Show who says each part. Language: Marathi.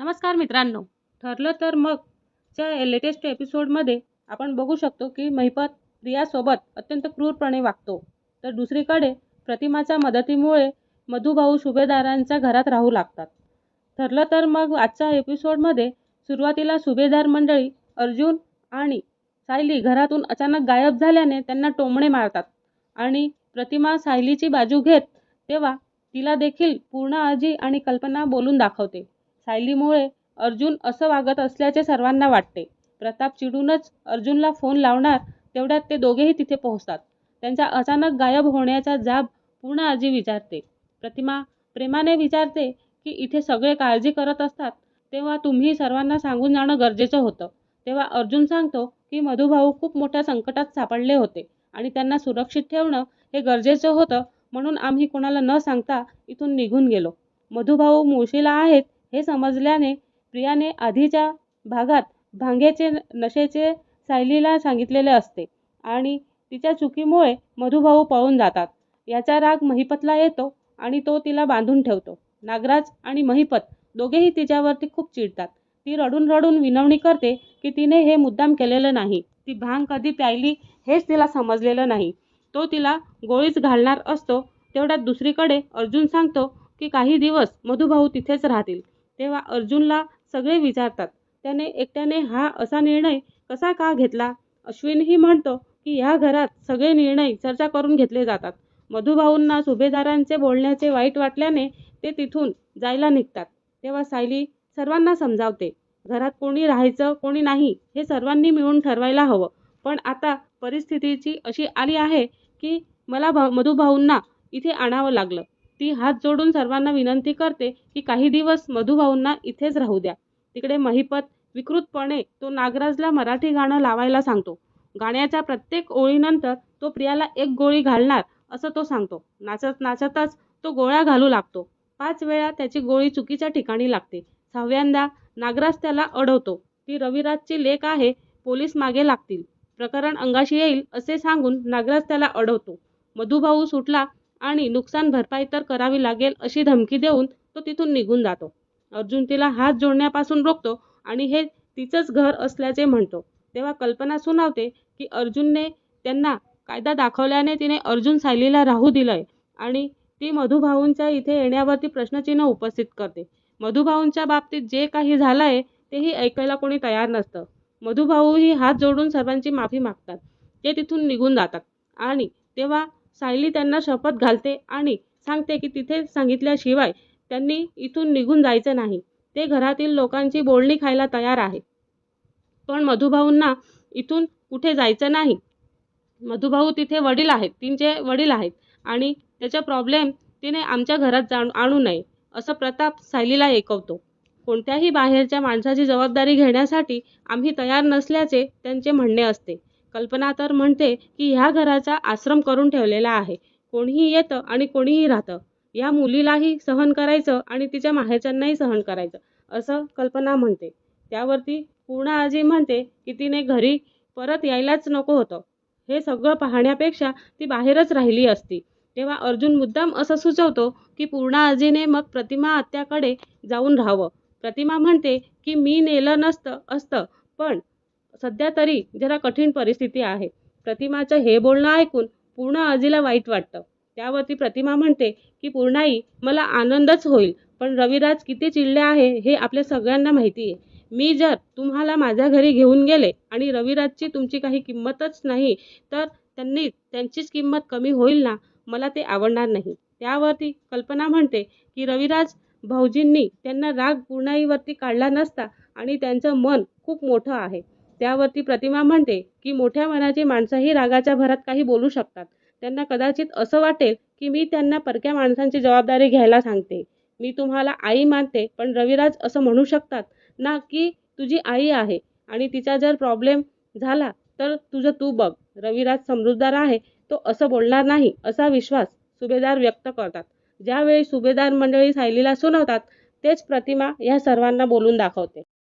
Speaker 1: नमस्कार मित्रांनो. ठरलं तर मग च्या लेटेस्ट एपिसोडमध्ये आपण बघू शकतो की महिपत प्रियासोबत अत्यंत क्रूरपणे वागतो. तर दुसरीकडे प्रतिमाच्या मदतीमुळे मधुभाऊ सुभेदारांच्या घरात राहू लागतात. ठरलं तर मग आजच्या एपिसोडमध्ये सुरुवातीला सुभेदार मंडळी अर्जुन आणि सायली घरातून अचानक गायब झाल्याने त्यांना टोमणे मारतात आणि प्रतिमा सायलीची बाजू घेत तेव्हा तिला देखील पूर्ण आजी आणि कल्पना बोलून दाखवते. सायलीमुळे अर्जुन असं वागत असल्याचे सर्वांना वाटते. प्रताप चिडूनच अर्जुनला फोन लावणार तेवढ्यात ते दोघेही तिथे पोहोचतात. त्यांच्या अचानक गायब होण्याचा जाब पूर्ण आजी विचारते. प्रतिमा प्रेमाने विचारते की इथे सगळे काळजी करत असतात तेव्हा तुम्ही सर्वांना सांगून जाणं गरजेचं होतं. तेव्हा अर्जुन सांगतो की मधुभाऊ खूप मोठ्या संकटात सापडले होते आणि त्यांना सुरक्षित ठेवणं हे गरजेचं होतं म्हणून आम्ही कोणाला न सांगता इथून निघून गेलो. मधुभाऊ मुळशीला आहेत हे समजल्याने प्रियाने आधीच्या भागात भांगेचे नशेचे सायलीला सांगितलेले असते आणि तिच्या चुकीमुळे मधुभाऊ पळून जातात. याचा राग महिपतला येतो आणि तो तिला बांधून ठेवतो. नागराज आणि महिपत दोघेही तिच्यावरती खूप चिडतात. ती रडून रडून विनवणी करते की तिने हे मुद्दाम केलेलं नाही. ती भांग कधी प्यायली हेच तिला समजलेलं नाही. तो तिला गोळीच घालणार असतो. तेवढ्यात दुसरीकडे अर्जुन सांगतो की काही दिवस मधुभाऊ तिथेच राहतील. तेव्हा अर्जुनला सगळे विचारतात त्याने एकट्याने हा असा निर्णय कसा का घेतला? अश्विनही म्हणतो की ह्या घरात सगळे निर्णय चर्चा करून घेतले जातात. मधुभाऊंना सुभेदारांचे बोलण्याचे वाईट वाटल्याने ते तिथून जायला निघतात. तेव्हा सायली सर्वांना समजावते घरात कोणी राहायचं कोणी नाही हे सर्वांनी मिळून ठरवायला हवं. पण आता परिस्थितीची अशी आली आहे की मला भा मधुभाऊंना इथे आणावं लागलं. ती हात जोडून सर्वांना विनंती करते की काही दिवस मधुभाऊंना इथेच राहू द्या. तिकडे महिपत विकृतपणे तो नागराजला मराठी गाणं लावायला सांगतो. गाण्याच्या प्रत्येक ओळीनंतर तो प्रियाला एक गोळी घालणार असं तो सांगतो. नाचत नाचतच तो गोळ्या घालू लागतो. पाच वेळा त्याची गोळी चुकीच्या ठिकाणी लागते. सहाव्यांदा नागराज त्याला अडवतो ती रविराजची लेक आहे पोलीस मागे लागतील. प्रकरण अंगाशी येईल असे सांगून नागराज त्याला अडवतो. मधुभाऊ सुटला आणि नुकसान भरपाई तर करावी लागेल अशी धमकी देऊन तो तिथून निघून जातो. अर्जुन तिला हात जोडण्यापासून रोखतो आणि हे तिचंच घर असल्याचे म्हणतो. तेव्हा कल्पना सुनावते की अर्जुनने त्यांना कायदा दाखवल्याने तिने अर्जुन सायलीला राहू दिलंय आणि ती मधुभाऊंच्या इथे येण्यावरती प्रश्नचिन्ह उपस्थित करते. मधुभाऊंच्या बाबतीत जे काही झालंय तेही ऐकायला कोणी तयार नसतं. मधुभाऊही हात जोडून सर्वांची माफी मागतात. ते तिथून निघून जातात. आणि तेव्हा सायली त्यांना शपथ घालते आणि सांगते की तिथे सांगितल्याशिवाय त्यांनी इथून निघून जायचं नाही. ते घरातील लोकांची बोलणी खायला तयार आहे पण मधुभाऊंना इथून कुठे जायचं नाही. मधुभाऊ तिथे वडील आहेत तिचे वडील आहेत आणि त्याचा प्रॉब्लेम तिने आमच्या घरात जाण आणू नये असं प्रताप सायलीला ऐकवतो. कोणत्याही बाहेरच्या माणसाची जबाबदारी घेण्यासाठी आम्ही तयार नसल्याचे त्यांचे म्हणणे असते. कल्पना तर म्हणते की ह्या घराचा आश्रम करून ठेवलेला आहे. कोणीही येतं आणि कोणीही राहतं. या मुलीलाही सहन करायचं आणि तिच्या माहेरच्यांनाही सहन करायचं असं कल्पना म्हणते. त्यावरती पूर्ण आजी म्हणते की तिने घरी परत यायलाच नको होतं. हे सगळं पाहण्यापेक्षा ती बाहेरच राहिली असती. तेव्हा अर्जुन मुद्दाम असं सुचवतो की पूर्णा आजीने मग प्रतिमा आत्याकडे जाऊन राहावं. प्रतिमा म्हणते की मी नेलं नसतं असतं. पण सध्या तरी जरा कठीण परिस्थिती आहे. प्रतिमाचं हे बोलणं ऐकून पूर्ण आजीला वाईट वाटतं. त्यावरती प्रतिमा म्हणते की पूर्णाई मला आनंदच होईल पण रविराज किती चिडले आहे हे आपल्या सगळ्यांना माहिती आहे. मी जर तुम्हाला माझ्या घरी घेऊन गेले आणि रविराजची तुमची काही किंमतच नाही तर त्यांनी त्यांचीच किंमत कमी होईल ना? मला ते आवडणार नाही. त्यावरती कल्पना म्हणते की रविराज भाऊजींनी त्यांना राग पूर्णाईवरती काढला नसता आणि त्यांचं मन खूप मोठं आहे. त्यावरती प्रतिमा म्हणते की मोठ्या मनाची माणसंही रागाच्या भरात काही बोलू शकतात. त्यांना कदाचित असं वाटेल की मी त्यांना परक्या माणसांची जबाबदारी घ्यायला सांगते. मी तुम्हाला आई मानते पण रविराज असं म्हणू शकतात ना की तुझी आई आहे आणि तिचा जर प्रॉब्लेम झाला तर तुझं तू बघ. रविराज समजूतदार आहे. तो असं बोलणार नाही असा विश्वास सुभेदार व्यक्त करतात. ज्यावेळी सुभेदार मंडळी सायलीला सुनावतात तेच प्रतिमा ह्या सर्वांना बोलून दाखवते.